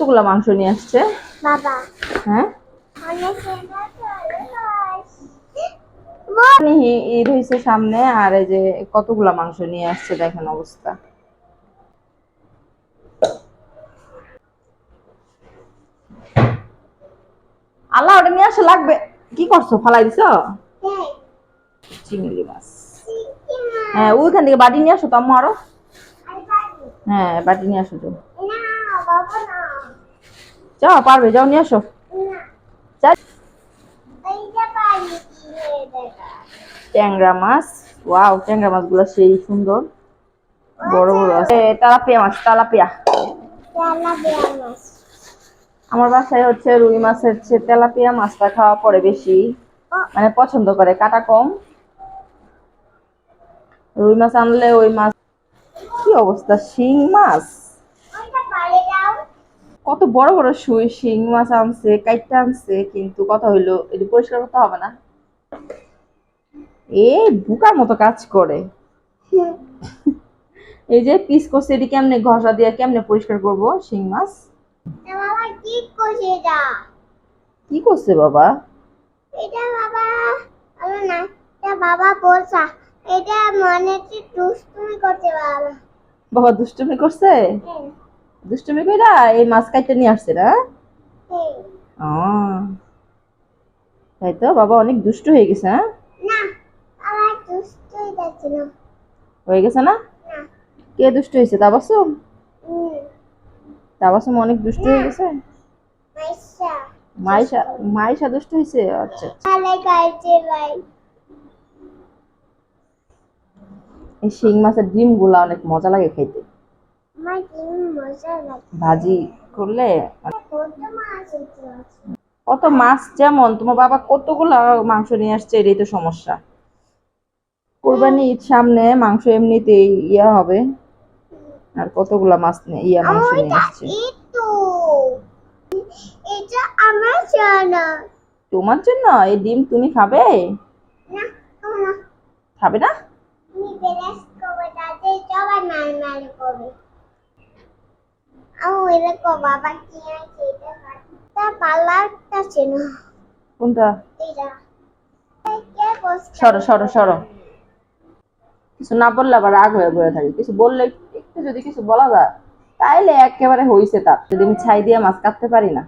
কতগুলা মাংস নিয়ে আসছে? বাবা। হ্যাঁ? ঈদ হয়েছে সামনে আর এই যে কতগুলা মাংস নিয়ে আসছে দেখেন অবস্থা। আল্লাহ ওটা নিয়ে আসা লাগবে। কি করছ? ফালাই দিছো? চিংড়ি মাছ। হ্যাঁ ওইখান থেকে বাটি নিয়ে আসো তো আম্মু আরও। হ্যাঁ বাটি নিয়ে আসো তো। যাও, পারবে, যাও, নিয়ে আসো। ট্যাংরা মাছ, ওয়াও, ট্যাংরা মাছগুলো সেই সুন্দর। বড় বড় আছে। তেলাপিয়া মাছ, তেলাপিয়া। আমার বাসায় হচ্ছে রুই মাছের চেয়ে তেলাপিয়া মাছটা খাওয়া পরে বেশি। মানে পছন্দ করে, কাটা কম। রুই মাছ আনলে ওই মাছ কি অবস্থা? শিং মাছ? কত বড় বড় সুই শিং মাছ আনছে কাইটটা আনছে কিন্তু কথা হইল এটি পরিষ্কার করতে হবে না। এ বুকার মতো কাজ করে। এই যে পিস করছে এটি কেমনে ঘষা দিয়ে কেমনে পরিষ্কার করব? শিং মাছ? বাবা কি করছে এটা? কি করছে বাবা? এটা বাবা আলো না এটা বাবা বলছা এটা মনে হচ্ছে দুষ্টুমি করছে বাবা। বাবা দুষ্টুমি করছে? হ্যাঁ, দুষ্টুমি কইরা এই মাছ কাইটটা নিয়ে আসছে না? হ্যাঁ। আহ, তাই তো বাবা অনেক দুষ্ট হয়ে গেছে হ্যাঁ? না আমার দুষ্টুই যাচ্ছে না হয়ে গেছে না? না। কে দুষ্ট হয়েছে তাবাসুম? তাবাসুম অনেক দুষ্ট হয়ে গেছে? মাইশা। মাইশা দুষ্ট হয়েছে? আচ্ছা ভাই। এই শিং মাছের ডিমগুলা অনেক মজা লাগে খাইতে আমার ডিম মজা লাগে ভাজি করলে কত মাছ কত মাছ যেমন তোমার বাবা কতগুলা মাংস নিয়ে আসছে এটাই তো সমস্যা। কোরবানি ঈদ সামনে মাংস এমনিতেই ইয়া হবে। আর কতগুলা মাছ ইয়া মাংস নিয়ে আসছে। এটা আমার জানা তোমার জন্য? এই ডিম তুমি খাবে? খাবে না আমি বেরাস করব তাতে সবাই মার মার করবে আমি ওইটা কো বাবা কি আছে এটা পার্লারটা ছিল কোনটা? এটা সরো সরো সরো। কিছু না বললে আবার রাগ হয়ে বয়ে থাকে। কিছু বললে একটু যদি কিছু বলা যায় তাইলে একেবারে হইছে তার। যদি আমি ছাই দিয়ে মাছ কাটতে পারি না।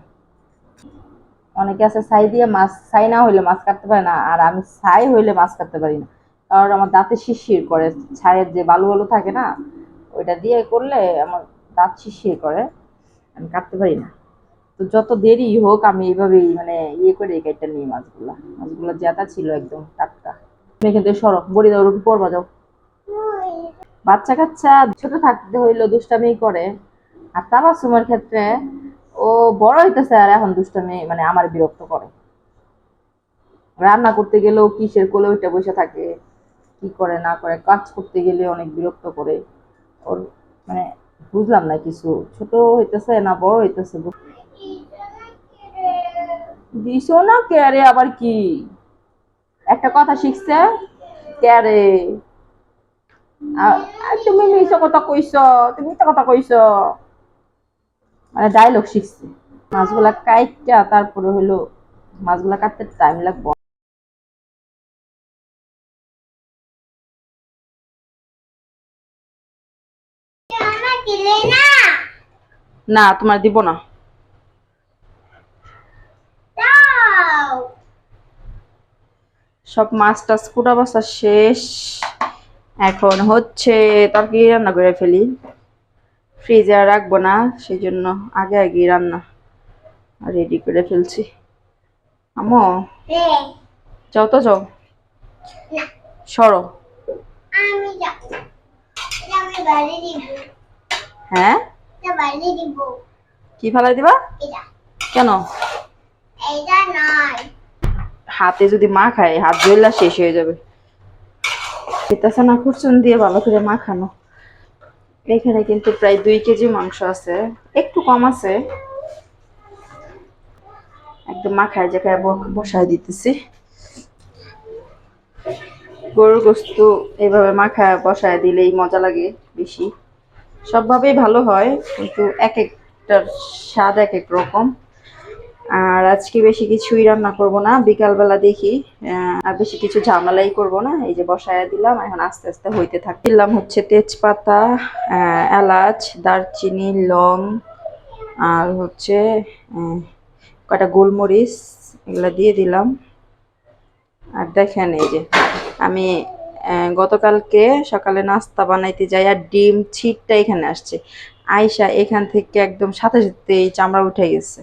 অনেকে আছে ছাই দিয়ে মাছ ছাই না হইলে মাছ কাটতে পারে না আর আমি ছাই হইলে মাছ কাটতে পারি না। কারণ আমার দাঁতে শিরশির করে ছাইয়ের যে বালু বালু থাকে না ওইটা দিয়ে করলে আমার দাঁত শিরশির করে, আমি কাটতে পারি না। তো যত দেরি হোক, আমি এইভাবেই মানে ইয়ে করে কেটে নিই মাছগুলা। মাছগুলো জেতা ছিল একদম টাটকা। তুমি এখান থেকে সরো, বড়ি দাও, রুটি পড়বা যাও বাচ্চা কাচ্চা, ছোট থাকতে হইল দুষ্টামি করে। আর তাবাসুমের ক্ষেত্রে ও বড় হইতেছে আর এখন দুষ্টামি মানে আমার বিরক্ত করে। রান্না করতে গেলেও কিসের কোলে ওইটা বসে থাকে, কি করে না করে, কাজ করতে গেলে অনেক বিরক্ত করে। ওর মানে বুঝলাম না কিছু। ছোট হইতেছে না বড় হইতেছে? দিছো না ক্যারে আবার কি? একটা কথা শিখছে, ক্যারে। তুমি মিশো কথা কইছ, তুমি মিথ্যা কথা কইছ। মানে ডায়লগ শিখছে। মাছগুলা কাইটটা, তারপরে হলো মাছগুলা কাটতে টাইম লাগবে। দিলে না। না তোমার দিব না। সব মাছ টাছ কুটা বাসা শেষ। এখন হচ্ছে তরকারি রান্না করে ফেলি? ফ্রিজে আর রাখব না সেই জন্য আগে আগে রান্না রেডি করে ফেলছি। আমো যাও তো যাও। সরো। আমি দিব। হ্যাঁ? কি ফেলাই দিবা? এটা। কেন? হাতে যদি মা খায় হাত জইলা শেষ হয়ে যাবে। খেতেছে না খুরচুন দিয়ে ভালো করে মাখানো। এখানে কিন্তু প্রায় দুই কেজি মাংস আছে। একটু কম আছে। একদম মাখায় জায়গায় বসায় দিতেছি। গরুর গোস্ত এইভাবে মাখায় বসায় দিলেই মজা লাগে বেশি। সবভাবেই ভালো হয়, কিন্তু এক একটার স্বাদ এক এক রকম। আর আজকে বেশি কিছুই রান্না করব না, বিকালবেলা দেখি আর বেশি কিছু ঝামেলাই করব না। এই যে বসায়া দিলাম, এখন আস্তে আস্তে হইতে থাক। দিলাম হচ্ছে তেজপাতা এলাচ, দারচিনি, লং, আর হচ্ছে কটা গোলমরিচ, এগুলো দিয়ে দিলাম। আর দেখেন এই যে, আমি গতকালকে সকালে নাস্তা বানাইতে যাই আর ডিম ছিটটা এখানে আসছে। আয়সা এখান থেকে একদম সাথে সাথে এই চামড়া উঠে গেছে।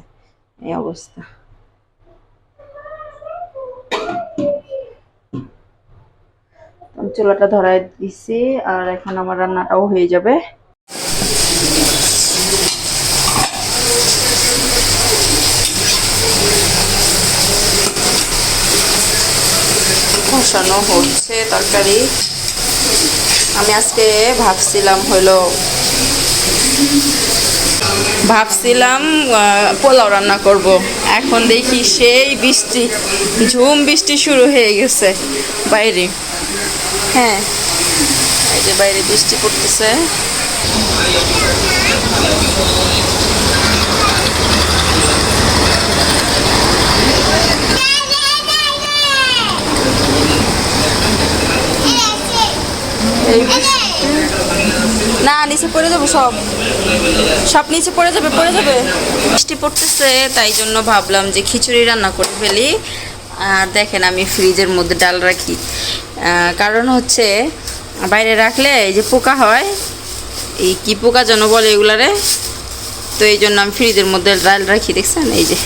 এই অবস্থা। চোলাটা ধরাই দিছি আর এখন আমার রান্নাটাও হয়ে যাবে। কষানো হচ্ছে তরকারি। আমি আজকে ভাবছিলাম হলো ভাবছিলাম পোলাও রান্না করব। এখন দেখি সেই বৃষ্টি ঝুম বৃষ্টি শুরু হয়ে গেছে বাইরে। হ্যাঁ। এই যে বাইরে বৃষ্টি পড়তেছে। না, নিচে পড়ে যাব সব। সব নিচে পড়ে যাবে পড়ে যাবে। বৃষ্টি পড়তেছে, তাই জন্য ভাবলাম যে খিচুড়ি রান্না করে ফেলি। আর দেখেন আমি ফ্রিজের মধ্যে ডাল রাখি। কারণ হচ্ছে, বাইরে রাখলে এই যে পোকা হয়, এই কি পোকা যেন বলে এগুলারে। তো এই জন্য আমি ফ্রিজের মধ্যে ডাল রাখি, দেখছেন? এই যে।